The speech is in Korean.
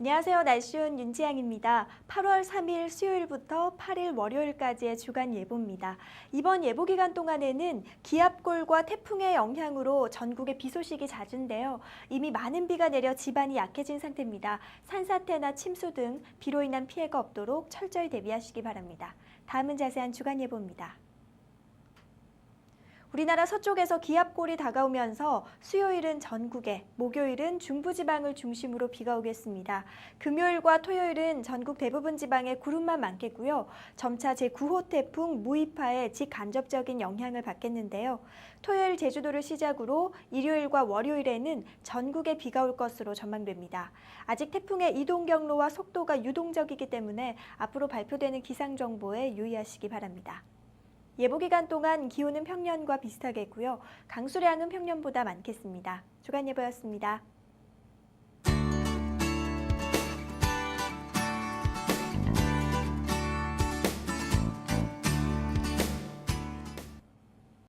안녕하세요. 날씨온 윤지양입니다. 8월 3일 수요일부터 8일 월요일까지의 주간 예보입니다. 이번 예보 기간 동안에는 기압골과 태풍의 영향으로 전국에 비 소식이 잦은데요. 이미 많은 비가 내려 지반이 약해진 상태입니다. 산사태나 침수 등 비로 인한 피해가 없도록 철저히 대비하시기 바랍니다. 다음은 자세한 주간 예보입니다. 우리나라 서쪽에서 기압골이 다가오면서 수요일은 전국에, 목요일은 중부지방을 중심으로 비가 오겠습니다. 금요일과 토요일은 전국 대부분 지방에 구름만 많겠고요. 점차 제9호 태풍 무이파의 직간접적인 영향을 받겠는데요. 토요일 제주도를 시작으로 일요일과 월요일에는 전국에 비가 올 것으로 전망됩니다. 아직 태풍의 이동 경로와 속도가 유동적이기 때문에 앞으로 발표되는 기상 정보에 유의하시기 바랍니다. 예보 기간 동안 기온은 평년과 비슷하겠고요. 강수량은 평년보다 많겠습니다. 주간 예보였습니다.